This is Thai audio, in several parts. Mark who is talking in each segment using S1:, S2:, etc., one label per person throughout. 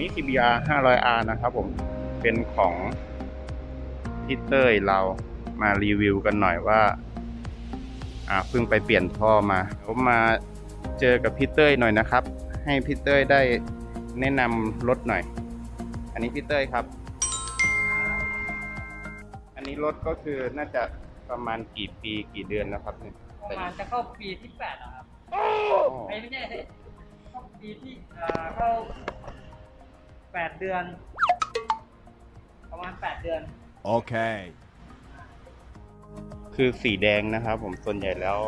S1: นี้ CBR 500R นะครับผมเป็นของพี่เต้ยเรามารีวิวกันหน่อยว่าอ่าเพิ่งไปเปลี่ยนท่อมาผมมาเจอกับพี่เต้ยหน่อยนะครับ ให้พี่เต้ยได้แนะนำรถหน่อย อันนี้พี่เต้ยครับ อันนี้รถก็คือน่าจะประมาณกี่ปีกี่เดือนแล้วครับเนี่ย
S2: ประมาณจะเข้าปีที่แปดแล้วครับ
S1: อ๋อ
S2: ไม่ไม่ใช่เข้าปีที่เอ่อเข้า แปดเดือน ประมาณแปดเดือน
S3: Okay.
S1: คือสีแดงนะครับ ผมส่วนใหญ่แล้ว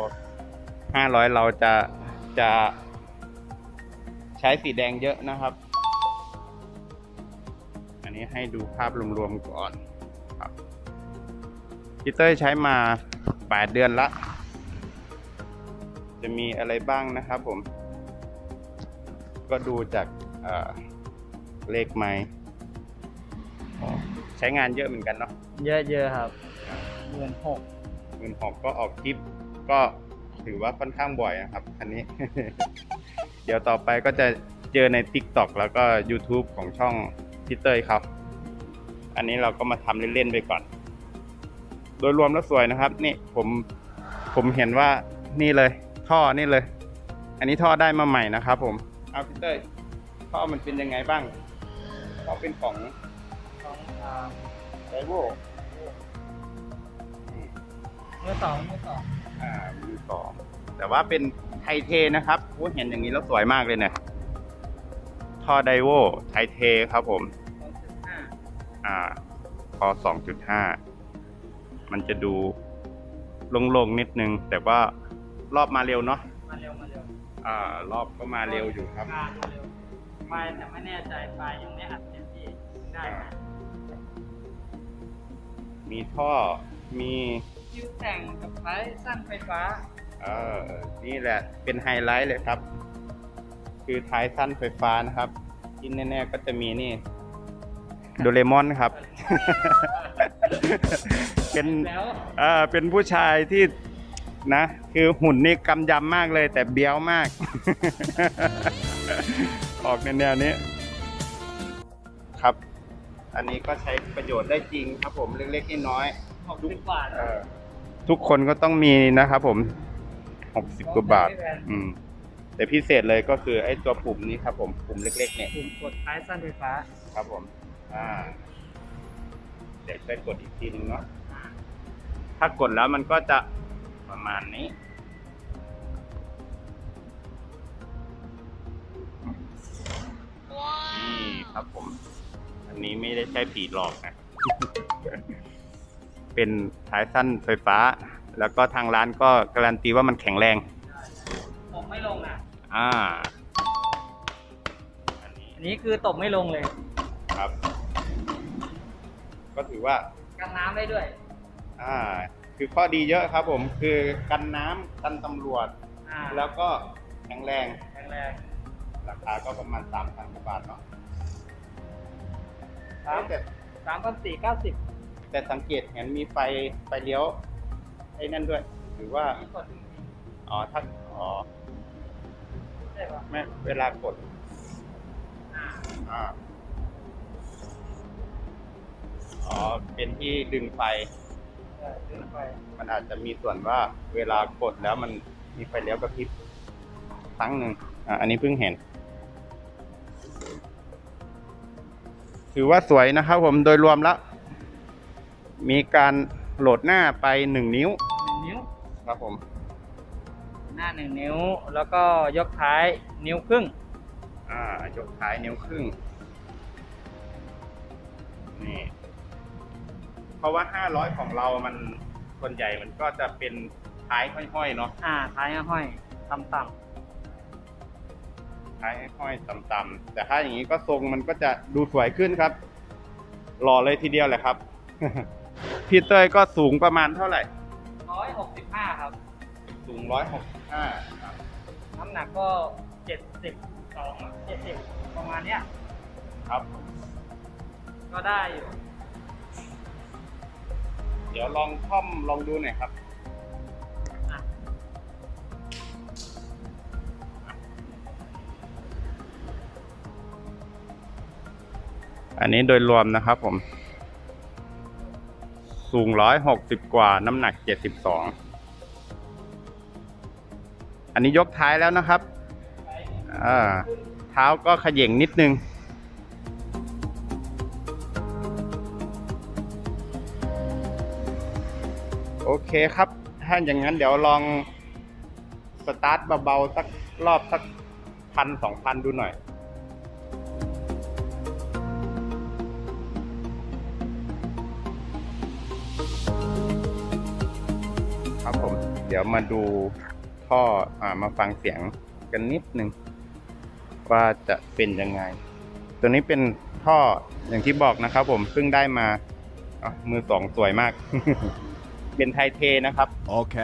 S1: 500เราจะจะใช้สีแดงเยอะนะครับ อันนี้ให้ดูภาพรวมๆก่อนครับพี่เต้ยใช้มา8เดือนละ จะมีอะไรบ้างนะครับผม ก็ดูจากเอ่อ เลขไม้อ๋อใช้งานเยอะเหมือนกันเนาะ
S2: เยอะๆครับหมื่นหก
S1: หมื่นหกก็ออกคลิปก็ถือว่าค่อนข้างบ่อยนะครับคันนี้ เดี๋ยวต่อไปก็จะเจอใน TikTok แล้วก็ YouTube ของช่องพี่เต้ยครับ อันนี้เราก็มาทำเล่นๆไปก่อน โดยรวมแล้วสวยนะครับ นี่ผมผมเห็นว่านี่เลย ท่อนี่เลย อันนี้ท่อได้มาใหม่นะครับผม เอาพี่เต้ยท่อมันเป็นยังไงบ้าง ท่อเป็นของ
S2: ของอ่า
S1: ไดโว
S2: มือสองมือสอง
S1: อ่ามือสองแต่ว่าเป็นไทเทนะครับโอ้เห็นอย่างนี้แล้วสวยมากเลยเนี่ยท่อไดโวไทเทครับผม
S2: สองจุดห้า
S1: อ่าคอสองจุดห้ามันจะดูโล่งๆนิดนึง แต่ว่ารอบมาเร็วเนาะ
S2: มาเร็วมาเร็ว
S1: อ่ารอบก็มาเร็วอยู่ครับ
S2: ไปแต่ไม่แน่ใจไปยังไม่อัดเต็มที่ได้ไหม
S1: มีท่อมี
S2: คิวแต่งกับไฟสั้นไฟฟ้า
S1: เออ นี่แหละเป็นไฮไลท์เลยครับ คือท้ายสั้นไฟฟ้านะครับ ที่แน่ๆก็จะมีนี่โดเรมอนครับ เป็น
S2: แล้ว
S1: เอ่าเป็นผู้ชายที่นะ คือหุ่นนี่กำยำมากเลยแต่เบี้ยวมาก ออกในแนวนี้ครับ อันนี้ก็ใช้ประโยชน์ได้จริงครับผมเล็กๆน้อย
S2: หกสิบบาท
S1: ๆเอ่อทุกคนก็ต้องมีนะครับผมหกสิบกว่าบาท อืม แต่พิเศษเลยก็คือไอ้ตัวปุ่มนี้ครับผมปุ่มเล็ก ๆ เนี่ย
S2: ปุ่มกดท้ายสั้นไฟฟ้า
S1: ครับผม อ่า เดี๋ยวช่วยกดอีกทีนึงเนาะถ้ากดแล้วมันก็จะประมาณนี้ นี่ครับผม อันนี้ไม่ได้ใช้ผีหลอกนะ เป็นสายสั้นไฟฟ้า แล้วก็ทางร้านก็การันตีว่ามันแข็งแรง
S2: ตบไม่ลงอะ
S1: อ่า อันนี้
S2: อันนี้คือตบไม่ลงเลย
S1: ครับ ก็ถือว่า
S2: กันน้ำได้ด้วย
S1: อ่า คือข้อดีเยอะครับผม คือกันน้ำกันตำรวจ
S2: อ่า
S1: แล้วก็แข็งแรง
S2: แข็งแรง
S1: ราคาก็ประมาณสามพันกว่าบาทเนาะ
S2: สาม
S1: แต่
S2: สามพันสี่เก้าสิบ
S1: แต่สังเกตเห็นมีไฟไฟเลี้ยวไอ้นั่นด้วย หรือว่า
S2: มีกด
S1: อ๋อถ้าอ๋อ
S2: ใช่ปะ
S1: ไม่เวลากด
S2: อ่า
S1: อ่า อ๋อ เป็นที่ดึงไฟ
S2: ใช่ดึงไฟ
S1: มันอาจจะมีส่วนว่าเวลากดแล้วมันมีไฟเลี้ยวกระพริบครั้งหนึ่งอะอันนี้เพิ่งเห็น ถือว่าสวยนะครับผมโดยรวมแล้ว มีการโหลดหน้าไปหนึ่งนิ้ว
S2: หนึ่งนิ้ว
S1: ครับผม
S2: หน้าหนึ่งนิ้ว แล้วก็ยกท้ายนิ้วครึ่ง
S1: อ่ายกท้ายนิ้วครึ่ง นี่ เพราะว่าห้าร้อยของเรามันส่วนใหญ่มันก็จะเป็นท้ายห้อยๆเนาะ
S2: อ่า ท้ายห้อยต่ำ
S1: ท้ายห้อยต่ำๆแต่ถ้าอย่างนี้ก็ทรงมันก็จะดูสวยขึ้นครับ หล่อเลยทีเดียวแหละครับ พี่เต้ยก็สูงประมาณเท่าไหร่
S2: ๆร้อยหกสิบห้าครับ
S1: สูงร้อยหกห้า
S2: น้ำหนักก็เจ็ดสิบสองเจ็ดสิบประมาณเนี้ย
S1: ครับ
S2: ก็ได้อยู่
S1: เดี๋ยวลองค่อมลองดูหน่อยครับ
S2: อั
S1: นนี้โดยรวมนะครับผม สูงร้อยหกสิบกว่าน้ำหนักเจ็ดสิบสองอันนี้ยกท้ายแล้วนะครับเท้าก็ขย่งนิดนึง โอเคครับ ถ้าอย่างนั้นเดี๋ยวลองสตาร์ทเบาๆสักรอบสักพันสองพันดูหน่อย ครับผม เดี๋ยวมาดูท่ออ่ามาฟังเสียงกันนิดนึงว่าจะเป็นยังไง ตัวนี้เป็นท่ออย่างที่บอกนะครับ ผมเพิ่งได้มามือสองสวยมาก เป็นไทเทนะครับ
S3: โอ
S1: เค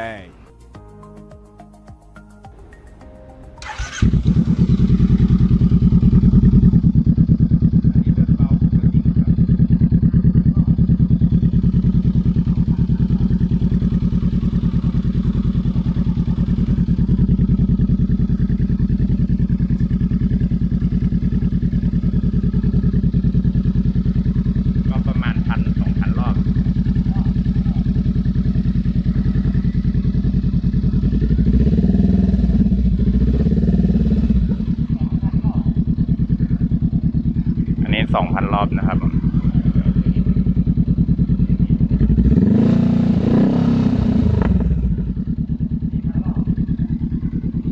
S1: ประมาณพันสองพันรอบ อันนี้ส อบนะครับเ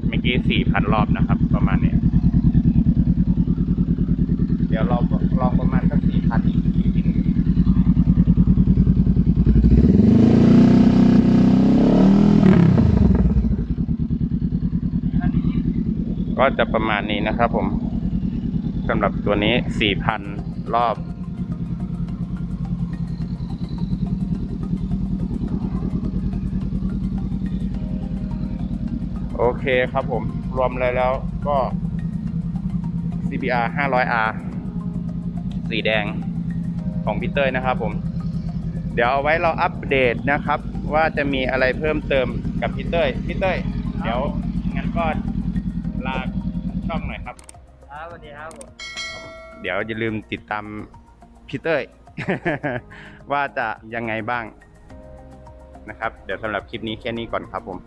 S1: มื่อกี้สี่พันรอบนะครับ ประมาณเนี้ยเดี๋ยวเราลองประมาณสักสี่พันอีกทีนึงก็จะประมาณนี้นะครับผมสำหรับตัวนี้สี่พัน รอบ โอเคครับผม รวมเลยแล้วก็ CBR 500R สีแดงของพี่เต้ยนะครับผม เดี๋ยวเอาไว้เราอัปเดตนะครับ ว่าจะมีอะไรเพิ่มเติมกับพี่เต้ยพี่เต้ยเดี๋ยวงั้นก็ลาช่องหน่อยครับ
S2: ครับสวัสดีครับผม
S1: เดี๋ยวอย่าลืมติดตามพี่เต้ย ว่าจะยังไงบ้างนะครับ เดี๋ยวสำหรับคลิปนี้แค่นี้ก่อนครับผม